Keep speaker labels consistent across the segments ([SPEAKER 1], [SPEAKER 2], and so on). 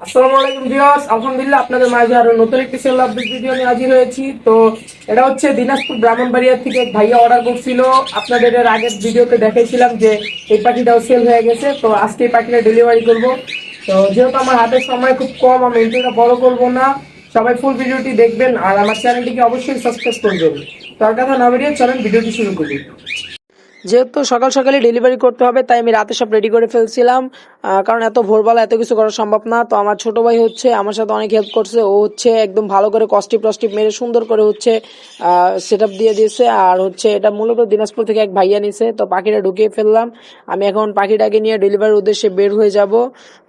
[SPEAKER 1] আসসালামু আলাইকুম আলহামদুলিল্লাহ আপনাদের নতুন একটি সেল ভিডিও হয়েছি। তো এটা হচ্ছে দিনাজপুর ব্রাহ্মণবাড়িয়া থেকে ভাইয়া অর্ডার আপনাদের আগের ভিডিওতে যে এই সেল হয়ে গেছে। তো আজকে এই ডেলিভারি করব। তো যেহেতু আমার হাতের সময় খুব কম, আমি ভিডিওটা বড় করব না। সবাই ফুল ভিডিওটি দেখবেন আর আমার চ্যানেলটিকে অবশ্যই সাবস্ক্রাইব করবেন তার কথা না বেরিয়ে চলেন ভিডিওটি শুরু করি। যেহেতু সকাল সকালে ডেলিভারি করতে হবে, তাই আমি রাতে সব রেডি করে ফেলছিলাম। কারণ এত ভোরবেলা এত কিছু করা সম্ভব না। তো আমার ছোট ভাই হচ্ছে আমার সাথে অনেক হেল্প করছে। ও হচ্ছে একদম ভালো করে কস্টিপ টস্টিপ মেরে সুন্দর করে হচ্ছে সেট দিয়ে দিয়েছে। আর হচ্ছে এটা মূলত দিনাজপুর থেকে এক ভাইয়া নিছে। তো পাখিটা ঢুকিয়ে ফেললাম। আমি এখন পাখিটাকে নিয়ে ডেলিভারির উদ্দেশ্যে বের হয়ে যাব।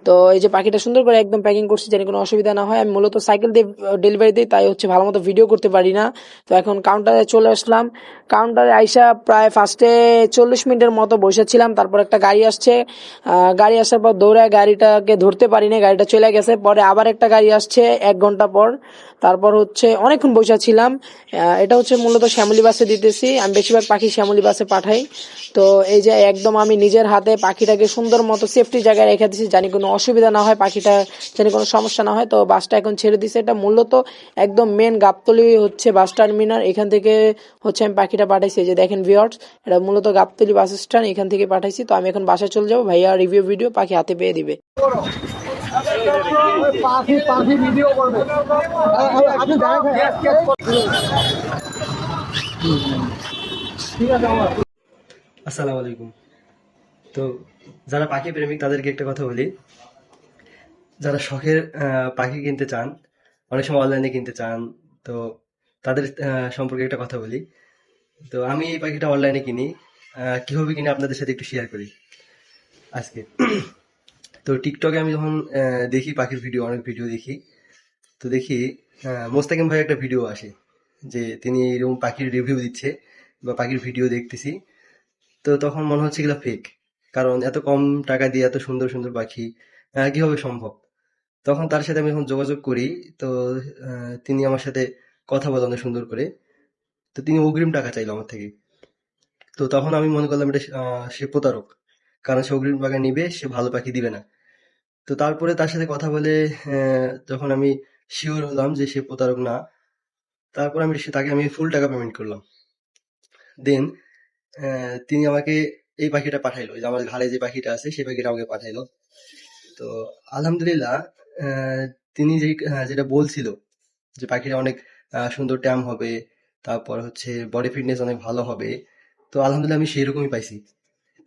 [SPEAKER 1] তো এই যে পাখিটা সুন্দর করে একদম প্যাকিং করছি যেন কোনো অসুবিধা না হয়। আমি মূলত সাইকেল দিয়ে ডেলিভারি দিই তাই হচ্ছে ভালো মতো ভিডিও করতে পারি না। তো এখন কাউন্টারে চলে আসলাম। কাউন্টারে আইসা প্রায় ফার্স্টে চল্লিশ মিনিটের মতো বসেছিলাম, তারপর একটা গাড়ি আসছে। গাড়ি আসার পর দৌড়ে গাড়িটাকে ধরতে পারিনি, গাড়িটা চলে গেছে। পরে আবার একটা গাড়ি আসছে এক ঘণ্টা পর। তারপর হচ্ছে অনেকক্ষণ বসেছিলাম এটা হচ্ছে মূলত শ্যামলি বাসে দিতেছি। আমি বেশিরভাগ পাখি শ্যামলি বাসে পাঠাই। তো এই যে একদম আমি নিজের হাতে পাখিটাকে সুন্দর মতো সেফটি জায়গায় রেখে দিচ্ছি জানি কোনো অসুবিধা না হয়, পাখিটা জানি কোনো সমস্যা না হয়। তো বাসটা এখন ছেড়ে দিছে এটা মূলত একদম মেন গাবতলি হচ্ছে বাস টার্মিনাল। এখান থেকে হচ্ছে আমি পাখিটা পাঠাইছি। যে দেখেন ভিওর্স এটা মূলত গাবতলি বাস স্ট্যান্ড এখান থেকে পাঠাইছি। তো আমি এখন বাসায় চলে যাব। ভাইয়া রিভিউ ভিডিও পাখি হাতে পেয়ে দিবে।
[SPEAKER 2] ঠিক আছে
[SPEAKER 3] আসসালামু আলাইকুম তো যারা পাখি প্রেমিক, তাদেরকে একটা কথা বলি। যারা শখের পাখি কিনতে চান, অনেক সময় অনলাইনে কিনতে চান, তো তাদের সম্পর্কে একটা কথা বলি। তো আমি এই পাখিটা অনলাইনে কিনি কীভাবে কিনে আপনাদের সাথে একটু শেয়ার করি আজকে। তো টিকটকে আমি যখন দেখি পাখির ভিডিও অনেক ভিডিও দেখি, তো দেখি মোস্তাকিম ভাই একটা ভিডিও আসে, যে তিনি এরকম পাখির রিভিউ দিচ্ছে বা পাখির ভিডিও দেখতেছি। তো তখন মনে হচ্ছে এগুলো ফেক কারণ এত কম টাকা দিয়ে এত সুন্দর সুন্দর পাখি কীভাবে সম্ভব? তখন তার সাথে আমি যখন যোগাযোগ করি। তো তিনি আমার সাথে কথা বলে অনেক সুন্দর করে। তো তিনি অগ্রিম টাকা চাইলো আমার থেকে। তো তখন আমি মনে করলাম এটা সে প্রতারক। কারণ সে অগ্রিম টাকা নিবে, সে ভালো পাখি দিবে না। তো তারপরে তার সাথে কথা বলে যখন আমি শিওর হলাম যে সে প্রতারক না, তারপর আমি তাকে আমি ফুল টাকা পেমেন্ট করলাম। দেন তিনি আমাকে এই পাখিটা পাঠাইলো যে আমার ঘাড়ে যে পাখিটা আছে, সেই পাখিটা আমাকে পাঠাইলো। তো আলহামদুলিল্লাহ তিনি যে যেটা বলছিল যে পাখিটা অনেক সুন্দর ট্যাম হবে, তারপর হচ্ছে বডি ফিটনেস অনেক ভালো হবে, তো আলহামদুলিল্লাহ আমি সেই রকমই পাইছি।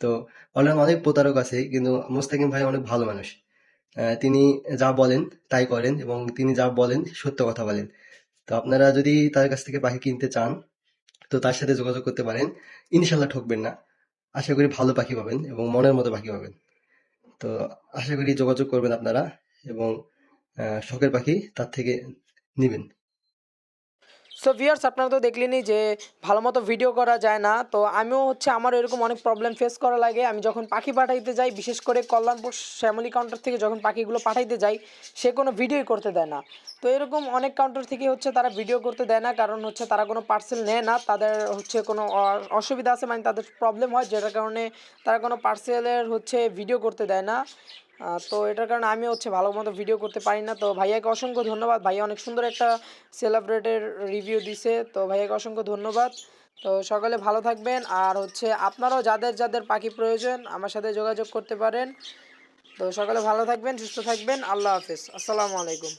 [SPEAKER 3] তো অনলাইন অনেক প্রতারক আছে, কিন্তু মোস্তাকিম ভাই অনেক ভালো মানুষ। তিনি যা বলেন তাই করেন এবং তিনি যা বলেন সত্য কথা বলেন। তো আপনারা যদি তার কাছ থেকে পাখি কিনতে চান তো তার সাথে যোগাযোগ করতে পারেন। ইনশাল্লাহ ঠকবেন না। আশা করি ভালো পাখি পাবেন এবং মনের মতো পাখি পাবেন। তো আশা করি যোগাযোগ করবেন আপনারা এবং শখের পাখি তার থেকে নিবেন।
[SPEAKER 1] সো ভিউয়ার্স আপনারা তো দেখলেনই যে ভালো মতো ভিডিও করা যায় না। তো আমিও হচ্ছে আমার এরকম অনেক প্রবলেম ফেস করা লাগে। আমি যখন পাখি পাঠাইতে যাই, বিশেষ করে কল্যাণপুর শ্যামলী কাউন্টার থেকে যখন পাখিগুলো পাঠাইতে যাই, সে কোনো ভিডিওই করতে দেয় না। তো এরকম অনেক কাউন্টার থেকে হচ্ছে তারা ভিডিও করতে দেয় না, কারণ হচ্ছে তারা কোনো পার্সেল নেয় না। তাদের হচ্ছে কোনো অসুবিধা আছে মানে তাদের প্রবলেম হয়, যেটার কারণে তারা কোনো পার্সেলের হচ্ছে ভিডিও করতে দেয় না। তো এটার কারণে আমি হচ্ছে ভালো মতো ভিডিও করতে পারি না। তো ভাইয়াকে অসংখ্য ধন্যবাদ। ভাইয়া অনেক সুন্দর একটা সেলিব্রেটের রিভিউ দিছে। তো ভাইয়াকে অসংখ্য ধন্যবাদ। তো সকলে ভালো থাকবেন। আর হচ্ছে আপনারাও যাদের যাদের পাখি প্রয়োজন আমার সাথে যোগাযোগ করতে পারেন। তো সকলে ভালো থাকবেন, সুস্থ থাকবেন। আল্লাহ হাফেজ। আসসালামু আলাইকুম।